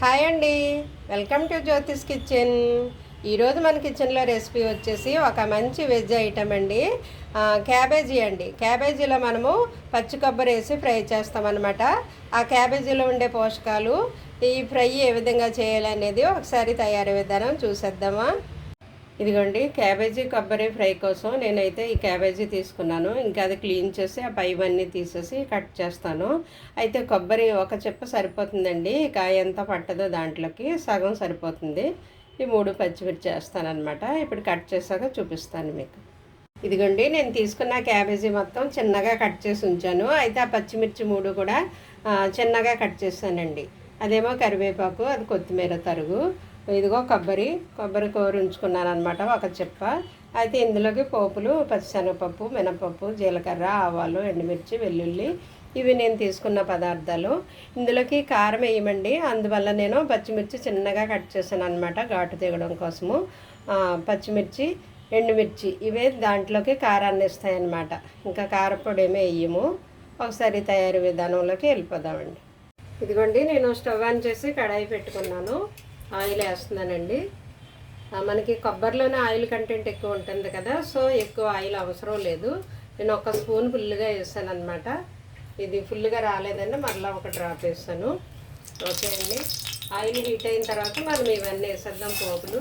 Hi అండి. Welcome to Jyothish kitchen. ఈరోజు మన కిచెన్లో రెసిపీ వచ్చేసి ఒక మంచి వెజ్ ఐటమ్ అండి. క్యాబేజీ అండి. క్యాబేజీలో మనము పచ్చి కొబ్బరి వేసి ఫ్రై చేస్తామన్నమాట. ఆ క్యాబేజీలో ఉండే పోషకాలు ఈ ఫ్రై ఏ విధంగా చేయాలనేది ఒకసారి తయారీ విధానం చూసేద్దామా? ఇదిగోండి క్యాబేజీ కొబ్బరి ఫ్రై కోసం నేనైతే ఈ క్యాబేజీ తీసుకున్నాను. ఇంకా అది క్లీన్ చేసి ఆ పైవన్నీ తీసేసి కట్ చేస్తాను. అయితే కొబ్బరి ఒక చెప్ప సరిపోతుందండి. కాయ ఎంత పట్టదో దాంట్లోకి సగం సరిపోతుంది. ఈ మూడు పచ్చిమిర్చి చేస్తానమాట ఇప్పుడు కట్ చేశాక చూపిస్తాను మీకు. ఇదిగోండి నేను తీసుకున్న క్యాబేజీ మొత్తం చిన్నగా కట్ చేసి ఉంచాను. అయితే ఆ పచ్చిమిర్చి మూడు కూడా చిన్నగా కట్ చేశానండి. అదేమో కరివేపాకు అది కొత్తిమీర తరుగు. ఇదిగో కొబ్బరి కొబ్బరి కూర ఉంచుకున్నాను అనమాట ఒక చెప్ప. అయితే ఇందులోకి పోపులు పచ్చిశనగపప్పు మినపప్పు జీలకర్ర ఆవాలు ఎండుమిర్చి వెల్లుల్లి ఇవి నేను తీసుకున్న పదార్థాలు. ఇందులోకి కారం వేయమండి. అందువల్ల నేను పచ్చిమిర్చి చిన్నగా కట్ చేశాను అనమాట ఘాటు తీయడం కోసము. పచ్చిమిర్చి ఎండుమిర్చి ఇవే దాంట్లోకి కారాన్ని ఇస్తాయన్నమాట. ఇంకా కారపొడి ఏమీ వేయము. ఒకసారి తయారీ విధానంలోకి వెళ్ళిపోదామండి. ఇదిగోండి నేను స్టవ్ ఆన్ చేసి కడాయి పెట్టుకున్నాను. ఆయిల్ వేస్తున్నానండి. మనకి కొబ్బరిలోనే ఆయిల్ కంటెంట్ ఎక్కువ ఉంటుంది కదా సో ఎక్కువ ఆయిల్ అవసరం లేదు. నేను ఒక స్పూన్ ఫుల్గా వేసాను అనమాట ఇది ఫుల్గా రాలేదండి మరలా ఒక డ్రాప్ వేస్తాను. ఓకే అండి. ఆయిల్ హీట్ అయిన తర్వాత మనం ఇవన్నీ వేసేద్దాం పోపులు.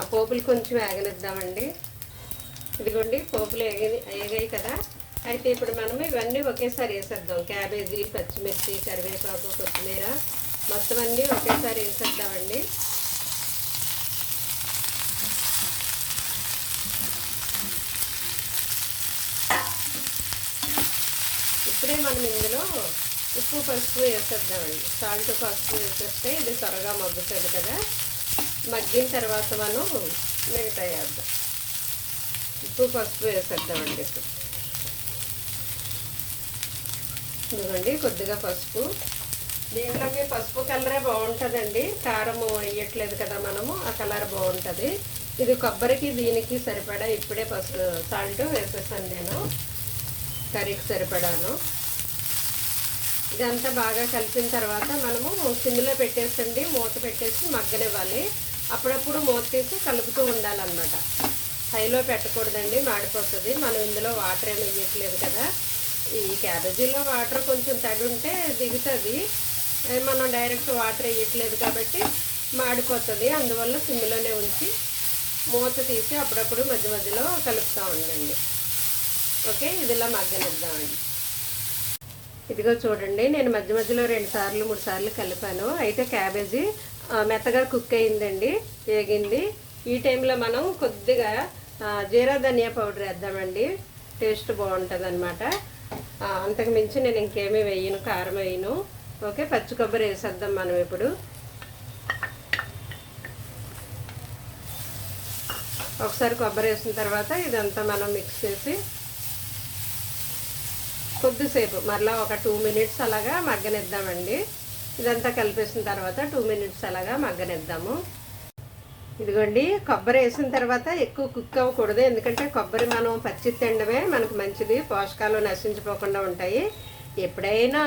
ఆ పోపులు కొంచెం వేగనిద్దామండి. ఇదిగోండి పోపులు వేగి ఏగాయి కదా. అయితే ఇప్పుడు మనం ఇవన్నీ ఒకేసారి వేసేద్దాం. క్యాబేజీ పచ్చిమిర్చి కరివేపాకు కొత్తిమీర. మొత్తం అన్నీ ఒకేసారి వేసేద్దామండి. ఇప్పుడే మనం ఇందులో ఉప్పు పసుపు వేసేద్దామండి. సాల్ట్ పసుపు వేసేస్తే ఇది త్వరగా మగ్గుతుంది కదా. మగ్గిన తర్వాత మనం మిగతా వేద్దాం. ఉప్పు పసుపు వేసేద్దామండి ఇప్పుడు. ఇదిగోండి కొద్దిగా పసుపు. దీంట్లోకి పసుపు కలరే బాగుంటుందండి. కారం వేయట్లేదు కదా మనము ఆ కలర్ బాగుంటుంది. ఇది కొబ్బరికి దీనికి సరిపడా ఇప్పుడే పసుపు సాల్ట్ వేసేసాను నేను. కర్రీకి సరిపడాను. ఇదంతా బాగా కలిపిన తర్వాత మనము సిమ్లో పెట్టేసండి మూత పెట్టేసి మగ్గనివ్వాలి. అప్పుడప్పుడు మూత తీసి కలుపుతూ ఉండాలన్నమాట. హైలో పెట్టకూడదండి మాడిపోతుంది. మనం ఇందులో వాటర్ ఏమి వేయట్లేదు కదా. ఈ క్యాబేజీలో వాటర్ కొంచెం తడి ఉంటే దిగుతుంది మనం డైరెక్ట్ వాటర్ వేయట్లేదు కాబట్టి మాడిపోతుంది. అందువల్ల సిమ్లోనే ఉంచి మూత తీసి అప్పుడప్పుడు మధ్య మధ్యలో కలుపుతూ ఉండండి. ఓకే? ఇదిలా మగ్గనిద్దామండి. ఇదిగో చూడండి నేను మధ్య మధ్యలో రెండు సార్లు మూడు సార్లు కలిపాను. అయితే క్యాబేజీ మెత్తగా కుక్ అయిందండి వేగింది. ఈ టైంలో మనం కొద్దిగా జీరా ధనియా పౌడర్ వేద్దామండి. టేస్ట్ బాగుంటుంది అన్నమాట అంతకు మించి నేను ఇంకేమీ వేయను కారం వేయను. ఓకే పచ్చి కొబ్బరి వేసేద్దాం మనం ఇప్పుడు. ఒకసారి కొబ్బరి వేసిన తర్వాత ఇదంతా మనం మిక్స్ చేసి కొద్దిసేపు మరలా ఒక టూ మినిట్స్ అలాగా మగ్గనిద్దామండి. ఇదంతా కలిపేసిన తర్వాత టూ మినిట్స్ అలాగా మగ్గనిద్దాము. ఇదిగోండి కొబ్బరి వేసిన తర్వాత ఎక్కువ కుక్ అవ్వకూడదు. ఎందుకంటే కొబ్బరి మనం పచ్చి తినడమే మనకు మంచిది. పోషకాలు నశించిపోకుండా ఉంటాయి. ఎప్పుడైనా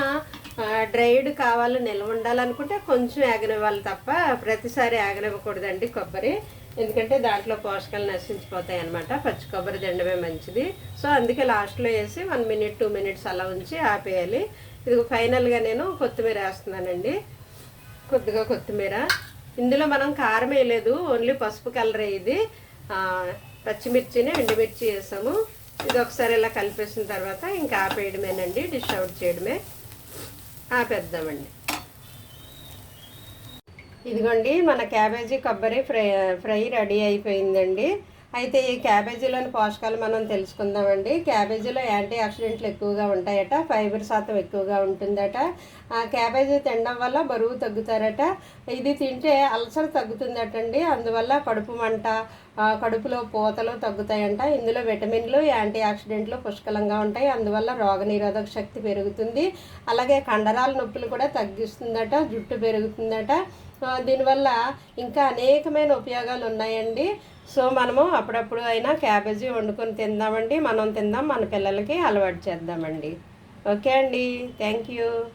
డ్రైడ్ కావాలి నిల్వ ఉండాలనుకుంటే కొంచెం ఆగనివ్వాలి తప్ప ప్రతిసారి ఆగనివ్వకూడదండి కొబ్బరి. ఎందుకంటే దాంట్లో పోషకాలు నశించిపోతాయి అనమాట పచ్చి కొబ్బరి తినడమే మంచిది. సో అందుకే లాస్ట్లో వేసి వన్ మినిట్ టూ మినిట్స్ అలా ఉంచి ఆపేయాలి. ఇది ఫైనల్గా నేను కొత్తిమీర వేస్తున్నానండి. కొద్దిగా కొత్తిమీర. ఇందులో మనం కారం వేయలేదు ఓన్లీ పసుపు కలర్ ఇది. పచ్చిమిర్చిని ఎండుమిర్చి వేసాము. ఇది ఒకసారి ఇలా కలిపేసిన తర్వాత ఇంకా ఆపేయడమేనండి డిష్ అవుట్ చేయడమే. ఆపేద్దామండి. ఇదిగోండి మన క్యాబేజీ కొబ్బరి ఫ్రై ఫ్రై రెడీ అయిపోయిందండి. అయితే ఈ క్యాబేజీలోని పోషకాలు మనం తెలుసుకుందామండి. క్యాబేజీలో యాంటీ ఆక్సిడెంట్లు ఎక్కువగా ఉంటాయట ఫైబర్ శాతం ఎక్కువగా ఉంటుందట. క్యాబేజీ తినడం వల్ల బరువు తగ్గుతారట. ఇది తింటే అల్సర్ తగ్గుతుందటండి. అందువల్ల కడుపు మంట కడుపులో పూతలు తగ్గుతాయంట. ఇందులో విటమిన్లు యాంటీ ఆక్సిడెంట్లు పుష్కలంగా ఉంటాయి. అందువల్ల రోగనిరోధక శక్తి పెరుగుతుంది. అలాగే కండరాల నొప్పులు కూడా తగ్గిస్తుందట జుట్టు పెరుగుతుందట. దీనివల్ల ఇంకా అనేకమైన ఉపయోగాలు ఉన్నాయండి. సో మనము అప్పుడప్పుడు అయినా క్యాబేజీ వండుకొని తిందామండి. మనం తిందాం మన పిల్లలకి అలవాటు చేద్దామండి. ఓకే అండి. Thank you.